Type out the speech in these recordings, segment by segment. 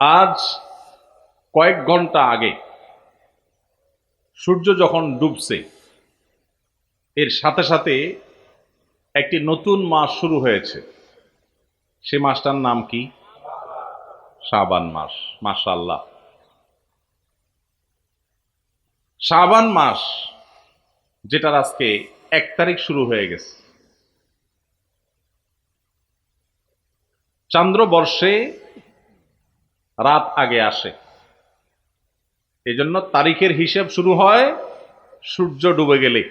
আজ কয়েক ঘণ্টা আগে সূর্য যখন ডুবছে, এর সাথে সাথে একটি নতুন মাস শুরু হয়েছে। সে মাসটার নাম কি? শাবান মাস মাশাল্লাহ শাবান মাস, যেটার আজকে এক তারিখ শুরু হয়ে গেছে। চান্দ্রবর্ষে রাত আগে আসে। এজন্য তারিখের হিসেব শুরু হয়, সূর্য ডুবে গেলে।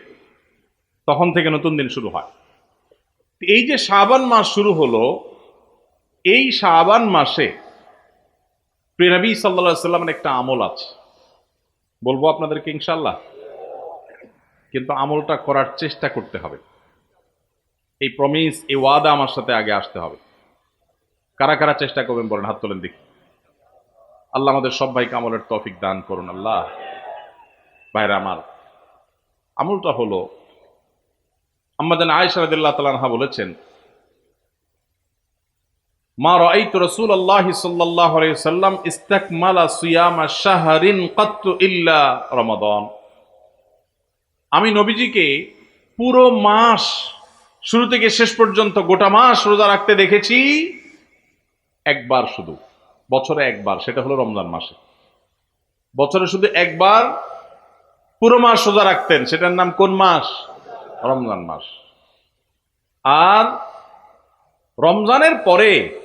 তখন থেকে নতুন দিন শুরু হয়। এই যে শাবান মাস শুরু হলো, এই শাবান মাসে প্রেনবী সাল্লা সাল্লামের একটা আমল আছে। বলব আপনাদেরকে ইনশাল্লাহ কিন্তু আমলটা করার চেষ্টা করতে হবে। এই প্রমিস এই ওয়াদা আমার সাথে আগে আসতে হবে। কারা কারা চেষ্টা করবেন বলেন, হাত তোলেন দেখি। আল্লাহ আমাদের সব ভাইকে আমলের তৌফিক দান করুন, আল্লাহ। ভাইরা আমার, আমলটা হলো আমাদের আয়েশা রাদিয়াল্লাহু তাআলা বলেছেন, মা সিয়ামা শাহরিন ইল্লা রমাদান। আমি নবীজিকে পুরো মাস, শুরু থেকে শেষ পর্যন্ত গোটা মাস রোজা রাখতে দেখেছি, একবার শুধু। বছরে একবার, সেটা হলো রমজান মাসে। বছরে শুধু একবার, পুরো মাস রোজা রাখতেন। সেটার নাম কোন মাস? রমজান মাস। আর রমজানের পরে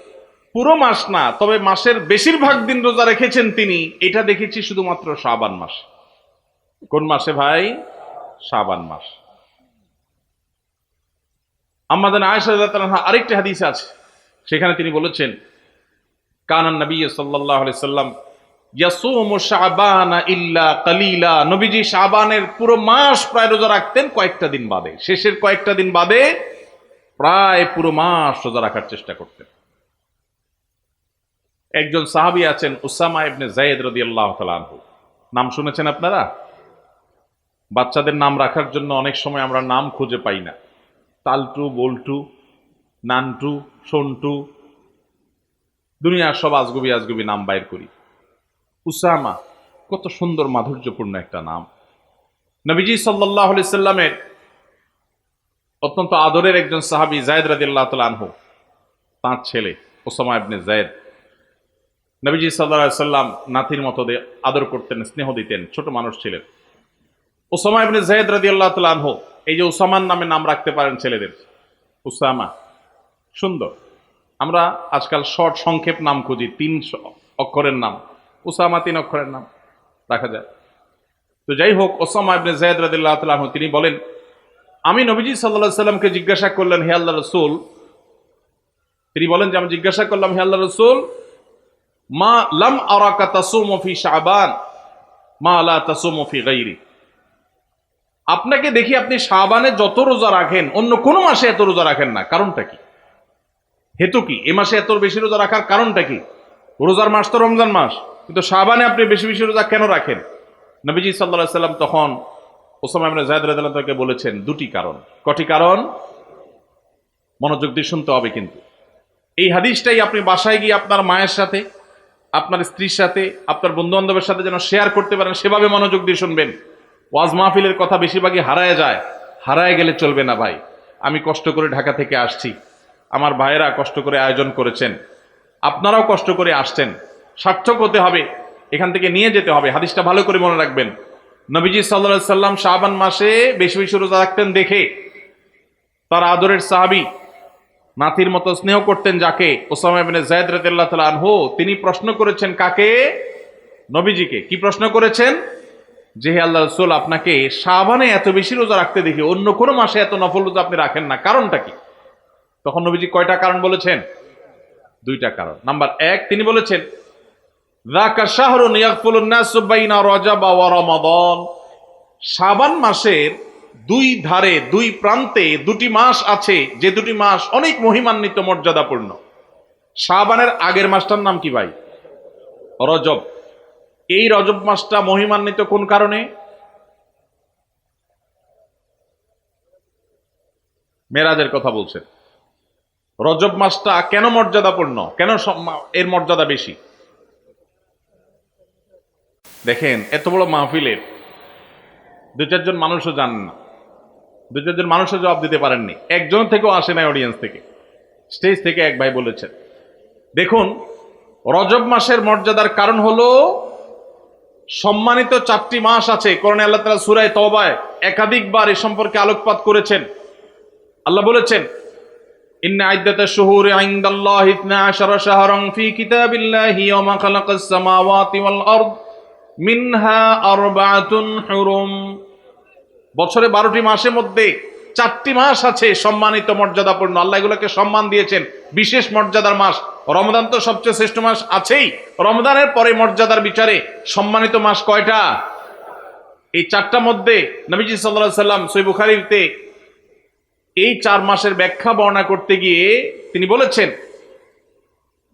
পুরো মাস না, তবে মাসের বেশিরভাগ দিন রোজা রেখেছেন তিনি। এটা দেখেছি শুধুমাত্র শাবান মাস। কোন মাসে ভাই? শাবান মাস। আমাদের আনহা, আরেকটি হাদিস আছে। সেখানে তিনি বলেছেন কানান নবী আলাইহি সাল্লাম ইল্লা নবীজি শাবানের পুরো মাস প্রায় রোজা রাখতেন কয়েকটা দিন বাদে। শেষের কয়েকটা দিন বাদে প্রায় পুরো মাস রোজা রাখার চেষ্টা করতেন। একজন সাহাবী আছেন উসামা ইবনে জায়েদ রাদিয়াল্লাহু তাআলা আনহু। নাম শুনেছেন আপনারা? বাচ্চাদের নাম রাখার জন্য অনেক সময় আমরা নাম খুঁজে পাই না। তালটু, বল্টু, নানটু, সন্টু দুনিয়ার সব আজগুবি আজগুবি নাম বাইর করি। উসামা, কত সুন্দর মাধুর্যপূর্ণ একটা নাম। নবীজি সাল্লাহ সাল্লামের অত্যন্ত আদরের একজন সাহাবি জায়দ রাদিল্লাহ তাল আনহু, তাঁর ছেলে ওসামা ইবনে জায়দ নবীজি সাল্লাহ সাল্লাম নাতির মতো আদর করতেন, স্নেহ দিতেন, ছোট মানুষ ছিলেন। ওসামা ইবনে জায়দ রাদি আল্লাহ তাল আনহু, এই যে উসামান নামে নাম রাখতে পারেন ছেলেদের, উসামা, সুন্দর। আমরা আজকাল শর্ট সংক্ষেপ নাম খুঁজি, তিন অক্ষরের নাম। উসামা তিন অক্ষরের নাম রাখা যায় তো যাই হোক, ওসামা ইবনে জায়দ রাদিল্লাহ তাআলা তিনি বলেন, আমি নবীজি সাল্লাল্লাহু সাল্লামকে জিজ্ঞাসা করলেন, হে আল্লাহ রসুল, তিনি বলেন যে, আমি জিজ্ঞাসা করলাম, হে আল্লাহ রসুল, মা লাম আরাকা তাসুমু ফি শাবান, মা লা তাসুমু ফি গায়রি আপনাকে দেখি আপনি শাবানে যত রোজা রাখেন, অন্য কোনো মাসে এত রোজা রাখেন না, কারণটা কি? হেতু কি? এ মাসে এত বেশি রোজা রাখার কারণটা কি? রোজার মাস তো রমজান মাস। কিন্তু শাবানে আপনি বেশি বেশি রোজা কেন রাখেন? নবীজি সাল্লাহ সাল্লাম তখন ওসামা রাদিয়াল্লাহু তাআলাকে বলেছেন দুটি কারণ। কটি কারণ? মনোযোগ দিয়ে শুনতে হবে কিন্তু। এই হাদিসটাই আপনি বাসায় গিয়ে আপনার মায়ের সাথে, আপনার স্ত্রীর সাথে, আপনার বন্ধু বান্ধবের সাথে যেন শেয়ার করতে পারেন, সেভাবে মনোযোগ দিয়ে শুনবেন। ওয়াজ মাহফিলের কথা বেশিরভাগই হারায় যায়। হারায় গেলে চলবে না ভাই। আমি কষ্ট করে ঢাকা থেকে আসছি। আমার ভাইয়েরা কষ্ট করে আয়োজন করেছেন। আপনারাও কষ্ট করে আসছেন। সার্থক হতে হবে। এখান থেকে নিয়ে যেতে হবে। হাদিসটা ভালো করে মনে রাখবেন। নবীজি সাল্লা সাল্লাম শাবান মাসে বেশি বেশি রোজা রাখতেন দেখে তার আদরের সাহাবি নাতির মতো স্নেহ করতেন যাকে ওসামা ইবনে জায়দ রাদিয়াল্লাহু তাআলা আনহু। তিনি প্রশ্ন করেছেন, কাকে? নবীজিকে। কি প্রশ্ন করেছেন? যে হে আল্লাহ রসুল, আপনাকে শাবানে এত বেশি রোজা রাখতে দেখি, অন্য কোনো মাসে এত নফল রোজা আপনি রাখেন না। কারণটা কি? তখন নবীজি কয়টা কারণ বলেছেন? দুইটা কারণ। নাম্বার এক, তিনি বলেছেন রমাদান। মাসের দুই ধারে, দুই প্রান্তে দুটি মাস আছে, যে দুটি মাস অনেক মহিমান্বিত, মর্যাদাপূর্ণ। শাবানের আগের মাসটার নাম কি ভাই? রজব। এই রজব মাসটা মহিমান্বিত কোন কারণে? মেরাজের কথা বলছেন। রজব মাসটা কেন মর্যাদাপূর্ণ? কেন এর মর্যাদা বেশি? দেখেন, এত বড় মাহফিলের দু চারজন মানুষও জানেন না। দু চারজন মানুষও জবাব দিতে পারেননি। একজন থেকেও আসে নাই অডিয়েন্স থেকে। স্টেজ থেকে এক ভাই বলেছেন। দেখুন, রজব মাসের মর্যাদার কারণ হলো সম্মানিত চারটি মাস আছে। করণে আল্লাহ তালা সুরায় তবায় একাধিকবার এ সম্পর্কে আলোকপাত করেছেন। আল্লাহ বলেছেন إن عدة الشهور عند الله اثنا عشر شهرا في كتاب الله يوم خلق السماوات والأرض منها أربعة حرم বছরে বারোটি মাসের মধ্যে চারটি মাস আছে সম্মানিত মর্যাদাপূর্ণ আল্লাহ এগুলোকে সম্মান দিয়েছেন বিশেষ মর্যাদার মাস রমদান তো সবচেয়ে শ্রেষ্ঠ মাস আছেই রমদানের পরে মর্যাদার বিচারে সম্মানিত মাস কয়টা এই চারটা মধ্যে নবীজি সাল্লাহ সাল্লাম সই বুখারিতে এই চার মাসের ব্যাখ্যা বর্ণনা করতে গিয়ে তিনি বলেছেন,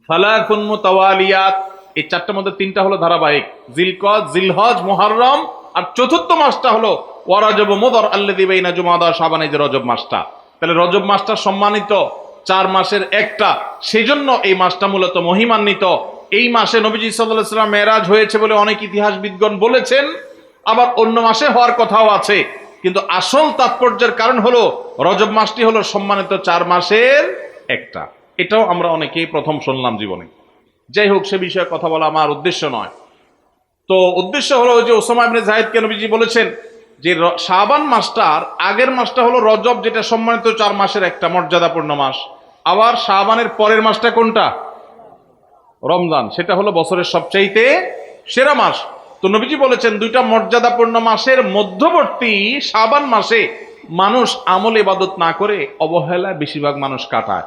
ফালাকুন মুতাওয়ালিয়াত। এই চারটার মধ্যে তিনটা হলো ধারাবাহিক। জিলকজ জিলহজ, মুহাররম, আর চতুর্থ মাসটা হলো ওয়ারাজব মুদর আল্লাযী বাইনা জুমাদা শাবান যে রজব মাসটা। তাহলে রজব মাসটা সম্মানিত চার মাসের একটা, সেজন্য এই মাসটা মূলত মহিমান্বিত। এই মাসে নবীজি সাল্লাল্লাহু মেরাজ হয়েছে বলে অনেক ইতিহাসবিদগণ বলেছেন, আবার অন্য মাসে হওয়ার কথাও আছে। কিন্তু আসল তাৎপর্যের কারণ হলো, রজব মাসটি হলো সম্মানিত চার মাসের একটা। এটাও আমরা অনেকেই প্রথম শুনলাম জীবনে। যাই হোক, সে বিষয়ে কথা বলা আমার উদ্দেশ্য নয়। তো উদ্দেশ্য হলো যে ওসামা ইবনে জাহিদকে নবীজি বলেছেন যে শাবান মাসটার আগের মাসটা হলো রজব, যেটা সম্মানিত চার মাসের একটা মর্যাদাপূর্ণ মাস। আবার শাবানের পরের মাসটা কোনটা? রমজান। সেটা হলো বছরের সবচাইতে সেরা মাস। তো নবীজি বলেছেন, দুইটা মর্যাদাপূর্ণ মাসের মধ্যবর্তী সাবান মাসে মানুষ আমল ইবাদত না করে অবহেলা বেশিরভাগ মানুষ কাটায়।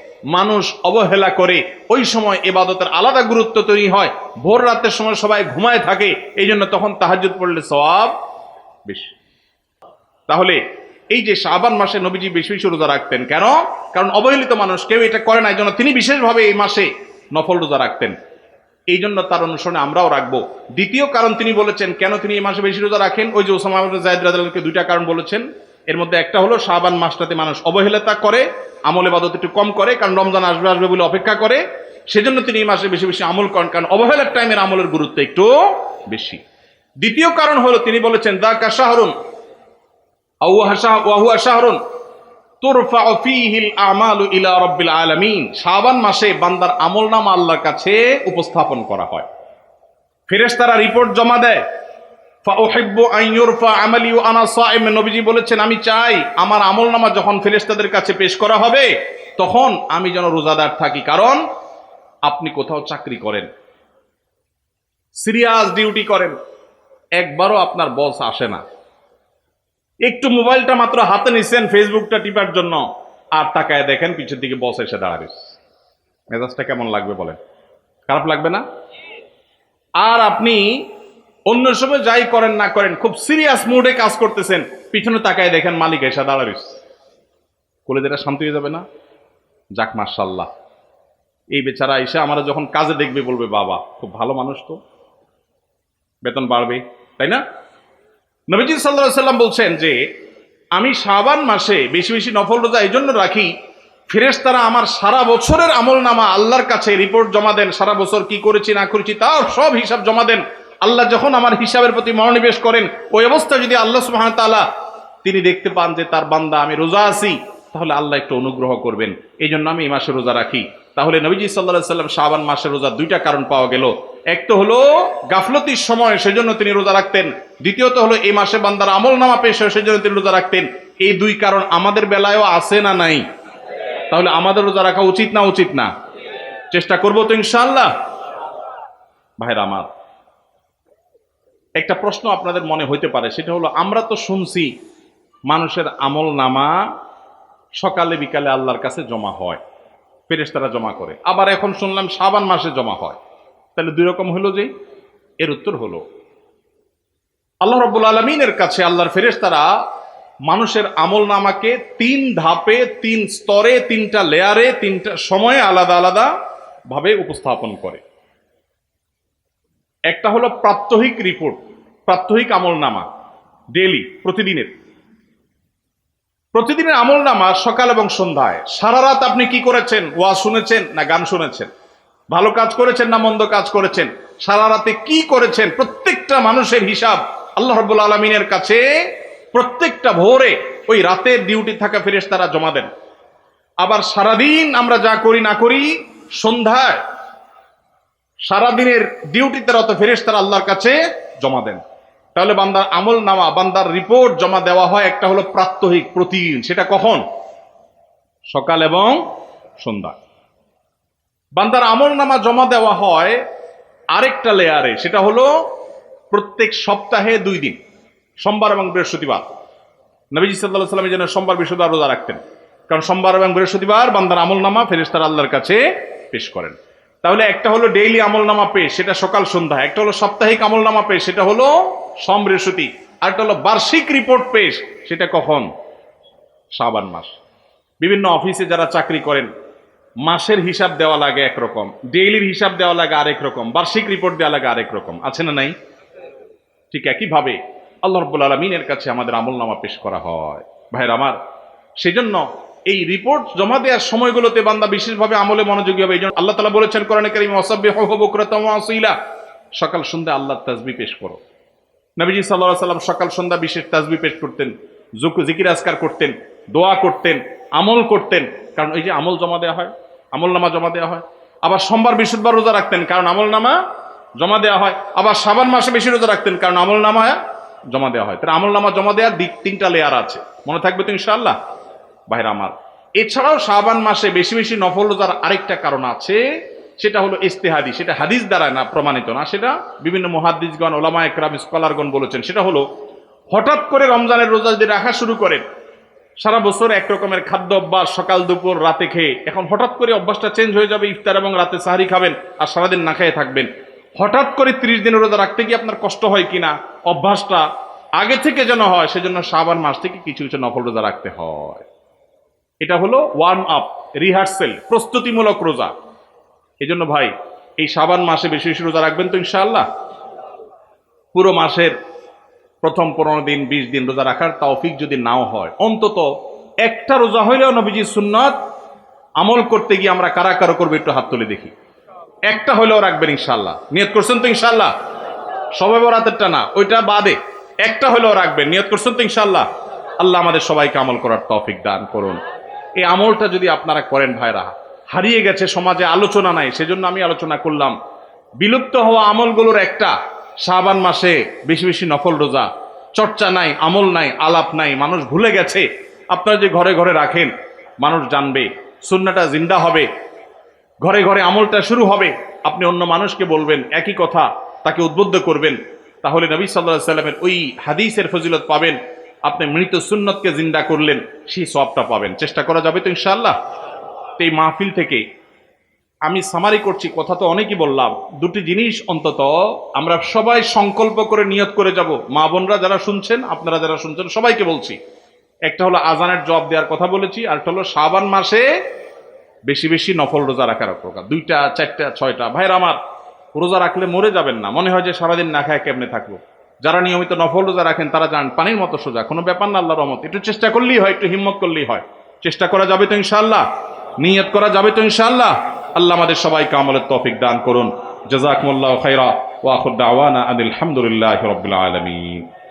মানুষ অবহেলা করে, ওই সময় এবাদতের আলাদা গুরুত্ব তৈরি হয়। ভোর রাতের সময় সবাই ঘুমায় থাকে, এই জন্য তখন তাহাজুদ পড়লে সব বেশি। তাহলে এই যে শাবান মাসে নবীজি বেশি বেশি রোজা রাখতেন, কেন? কারণ অবহেলিত মানুষ কেউ এটা করে না, এই জন্য তিনি বিশেষভাবে এই মাসে নফল রোজা রাখতেন। এই জন্য তার অনুসরণে আমরাও রাখব। দ্বিতীয় কারণ তিনি বলেছেন, কেন তিনি এই মাসে বেশি রোজা রাখেন? ওই যে ওসামা জায়েদ রাদিয়াল্লাহু দুইটা কারণ বলেছেন। এর মধ্যে একটা হলো শাবান মাসটাতে মানুষ অবহেলতা করে, আমল ইবাদত একটু কম করে, কারণ রমজান আসবে আসবে বলে অপেক্ষা করে। সেজন্য তিনি এই মাসে বেশি বেশি আমল করেন, কারণ অবহেলার টাইমের আমলের গুরুত্ব একটু বেশি। দ্বিতীয় কারণ হলো, তিনি বলেছেন দা ওয়াহুয়া শাহরুন তুরফা ফীহিল আমালু ইলা রাব্বিল আলামিন। শাবান মাসে বান্দার আমলনামা আল্লাহর কাছে উপস্থাপন করা হয়। ফেরেশতারা রিপোর্ট জমা দেয় নবীজি বলেছেন, আমি চাই আমার আমলনামা যখন ফেরেশতাদের কাছে পেশ করা হবে, তখন আমি যেন রোজাদার থাকি। কারণ আপনি কোথাও চাকরি করেন, সিরিয়াস ডিউটি করেন, একবারও আপনার বস আসে না। একটু মোবাইলটা মাত্র হাতে নিছেন, ফেসবুকটা টিপার জন্য, আর তাকায় দেখেন, পিছের দিকে বস এসে দাঁড়াবে। মেজাজটা কেমন লাগবে বলেন? খারাপ লাগবে না? আর আপনি অন্য সময় যাই করেন, না করেন, খুব সিরিয়াস মুডে কাজ করতেছেন, পিছনে তাকায় দেখেন মালিক এসে দাঁড়াবে কোলে যেটা শান্তি হয়ে যাবে না? যাক মার্শাল্লাহ এই বেচারা এসে আমরা যখন কাজে দেখবে, বলবে, বাবা, খুব ভালো মানুষ তো। বেতন বাড়বে। তাই না? নবীজি সাল্লাহ সাল্লাম বলছেন যে, আমি শাবান মাসে বেশি বেশি নফল রোজা এই জন্য রাখি। ফেরেশতারা আমার সারা বছরের আমল নামা আল্লাহর কাছে রিপোর্ট জমা দেন। সারা বছর কি করেছি, না করেছি, তার সব হিসাব জমা দেন। আল্লাহ যখন আমার হিসাবের প্রতি মনোনিবেশ করেন, ওই অবস্থা যদি আল্লাহ সুবাহ তাআলা তিনি দেখতে পান যে তার বান্দা আমি রোজা আছি, তাহলে আল্লাহ একটু অনুগ্রহ করবেন। এই জন্য আমি এই মাসে রোজা রাখি। তাহলে নবীজি সাল্লাহ সাল্লাম শাবান মাসে রোজা দুইটা কারণ পাওয়া গেল। এক তো হলো গাফলতির সময় সেজন্য তিনি রোজা রাখতেন। দ্বিতীয়ত হলো এই মাসে বান্দার আমল নামা পেশ সেজন্য তিনি রোজা রাখতেন। এই দুই কারণ আমাদের বেলায়ও আছে না নাই? তাহলে আমাদের রোজা রাখা উচিত না উচিত না? চেষ্টা করব তো ইনশাল্লাহ ভাইরা আমার একটা প্রশ্ন আপনাদের মনে হইতে পারে, সেটা হলো, আমরা তো শুনছি মানুষের আমল নামা সকালে বিকালে আল্লাহর কাছে জমা হয়, ফেরেশতারা জমা করে। আবার এখন শুনলাম সাবান মাসে জমা হয়। তাহলে দুই রকম হলো যে, এর উত্তর হলো, আল্লাহ রব্বুল আলমিনের কাছে আল্লাহর ফেরেশতারা মানুষের আমল নামাকে তিন ধাপে, তিন স্তরে, তিনটা লেয়ারে, তিনটা সময়ে আলাদা আলাদা ভাবে উপস্থাপন করে। একটা হলো প্রাত্যহিক রিপোর্ট, প্রাত্যহিক আমল নামা ডেলি প্রতিদিনের। প্রতিদিনের আমল নামা সকাল এবং সন্ধ্যায়। সারা রাত আপনি কি করেছেন? ওয়া শুনেছেন না গান শুনেছেন? ভালো কাজ করেছেন না মন্দ কাজ করেছেন? সারা রাতে কি করেছেন? প্রত্যেকটা মানুষের হিসাব আল্লাহ রব্বুল আলমিনের কাছে। প্রত্যেকটা ভোরে ওই রাতের ডিউটি থাকা ফেরেস তারা জমা দেন। আবার সারাদিন আমরা যা করি না করি, সন্ধ্যায় সারাদিনের ডিউটিতে রত ফেরেস আল্লাহর কাছে জমা দেন। তাহলে বান্দার আমল নামা, বান্দার রিপোর্ট জমা দেওয়া হয়, একটা হলো প্রাত্যহিক প্রতিদিন, সেটা কখন? সকাল এবং সন্ধ্যা। বান্দার আমল নামা জমা দেওয়া হয় আরেকটা লেয়ারে, সেটা হলো প্রত্যেক সপ্তাহে দুই দিন, সোমবার এবং বৃহস্পতিবার। নবীজি সাল্লাহ সাল্লামের জন্য সোমবার, বৃহস্পতিবার রোজা রাখতেন। কারণ সোমবার এবং বৃহস্পতিবার বান্দার আমল নামা ফেরেস্তার আল্লাহর কাছে পেশ করেন। তাহলে একটা হলো ডেইলি আমল নামা পেশ, সেটা সকাল সন্ধ্যা। একটা হলো সাপ্তাহিক আমল নামা পেশ, সেটা হলো সোম বৃহস্পতি। আর একটা হলো বার্ষিক রিপোর্ট পেশ, সেটা কখন? শ্রাবান মাস। বিভিন্ন অফিসে যারা চাকরি করেন, মাসের হিসাব দেওয়া লাগে একরকম, ডেইলির হিসাব দেওয়া লাগে আরেক রকম, বার্ষিক রিপোর্ট দেওয়া লাগে আরেক রকম। আছে না নাই? ঠিক একইভাবে আল্লাহ রব্বুল আলমিনের কাছে আমাদের আমল নামা পেশ করা হয়। ভাইয়ের আমার, সেজন্য এই রিপোর্ট জমা দেওয়ার সময়গুলোতে বান্দা বিশেষভাবে আমলে মনোযোগী হবে। এই জন্য আল্লাহ তালা বলেছেন, কোরআন করিম অসভ্য বকরতম আসইলা সকাল সন্ধ্যা আল্লাহ তাজবি পেশ করো। নবীজি সাল্লাহ সাল্লাম সকাল, সন্ধ্যা বিশেষ তাজবি পেশ করতেন, জুক- জিকির আজকার করতেন, দোয়া করতেন, আমল করতেন। কারণ ওই যে আমল জমা দেওয়া হয়, আমল নামা জমা দেওয়া হয়, আবার সোমবার বৃহস্পতিবার রোজা রাখতেন, কারণ আমল নামা জমা দেওয়া হয়। আবার সাবান মাসে বেশি রোজা রাখতেন, কারণ আমল নামা জমা দেওয়া হয়। তাহলে আমল নামা জমা দেওয়ার দিক তিনটা লেয়ার আছে। মনে থাকবে তো ইনশাআল্লাহ? ভাইরা আমার। এছাড়াও শাবান মাসে বেশি বেশি নফল রোজার আরেকটা কারণ আছে, সেটা হলো ইস্তেহাদি। সেটা হাদিস দ্বারা না, প্রমাণিত না। সেটা বিভিন্ন মহাদিসগণ ওলামা একরাম, স্কলারগণ বলেছেন। সেটা হলো, হঠাৎ করে রমজানের রোজা যদি রাখা শুরু করেন, সারা বছর একরকমের খাদ্য অভ্যাস, সকাল, দুপুর, রাতে খেয়ে, এখন হঠাৎ করে অভ্যাসটা চেঞ্জ হয়ে যাবে, ইফতার এবং রাতে সাহারি খাবেন আর সারাদিন না খেয়ে থাকবেন। হঠাৎ করে ত্রিশ দিনের রোজা রাখতে গিয়ে আপনার কষ্ট হয় কিনা? অভ্যাসটা আগে থেকে যেন হয়, সেজন্য সাবান মাস থেকে কিছু কিছু নফল রোজা রাখতে হয়। এটা হলো ওয়ার্ম আপ রিহার্সেল প্রস্তুতিমূলক রোজা। এই জন্য ভাই, এই সাবান মাসে বেশি বেশি রোজা রাখবেন তো ইনশাআল্লাহ? পুরো মাসের প্রথম পনেরো দিন, বিশ দিন রোজা রাখার তৌফিক যদি নাও হয়, অন্তত একটা রোজা হইলেও নবীজি সুন্নত আমল করতে গিয়ে আমরা কারা কারও করব একটু হাত তুলে দেখি। একটা হলেও রাখবেন ইনশাল্লাহ নিয়ত করছেন তো ইনশাল্লাহ সবাই বরাতেরটা না, ওইটা বাদে একটা হলেও রাখবেন। নিয়ত করছেন তো ইনশাল্লাহ আল্লাহ আমাদের সবাইকে আমল করার তৌফিক দান করুন। এই আমলটা যদি আপনারা করেন ভাইরা, হারিয়ে গেছে সমাজে আলোচনা নাই, সেজন্য আমি আলোচনা করলাম। বিলুপ্ত হওয়া আমলগুলোর একটা, শাবান মাসে বেশি বেশি নফল রোজা। চর্চা নাই, আমল নাই, আলাপ নাই, মানুষ ভুলে গেছে। আপনারা যে ঘরে ঘরে রাখেন, মানুষ জানবে, সুন্নাটা জিন্দা হবে। ঘরে ঘরে আমলটা শুরু হবে। আপনি অন্য মানুষকে বলবেন, একই কথা, তাকে উদ্বুদ্ধ করবেন। তাহলে নবী সাল্লাহ সাল্লামের ওই হাদিসের ফজিলত পাবেন। আপনি মৃত সুন্নতকে জিন্দা করলেন, সেই সবটা পাবেন। চেষ্টা করা যাবে তো ইনশাল্লাহ তো এই মাহফিল থেকে আমি সামারি করছি, কথা তো অনেকই বললাম। দুটি জিনিস অন্তত আমরা সবাই সংকল্প করে নিয়ত করে যাব। মা বোনরা যারা শুনছেন, আপনারা যারা শুনছেন, সবাইকে বলছি। একটা হলো আজানের জব দেওয়ার কথা বলেছি, আর একটা হলো শাবান মাসে বেশি বেশি নফল রোজা রাখার প্রকার। দুইটা, চারটা, ছয়টা। ভাইয়ের আমার, রোজা রাখলে মরে যাবেন না। মনে হয় যে সারাদিন না খায় কেমনে থাকব? যারা নিয়মিত নফল রোজা রাখেন, তারা যান পানির মতো সোজা। কোনো ব্যাপার না আল্লাহ রহমত। একটু চেষ্টা করলেই হয়, একটু হিম্মত করলেই হয়। চেষ্টা করা যাবে তো ইনশাআল্লাহ। নিয়ত করা যাবে তো ইনশাআল্লাহ। আল্লাহ আমাদের সবাইকে আমলের তৌফিক দান করুন। জাজাকুমুল্লাহ খাইরা ওয়া আখির দাওয়ানা আনিল হামদুলিল্লাহি আলামিন।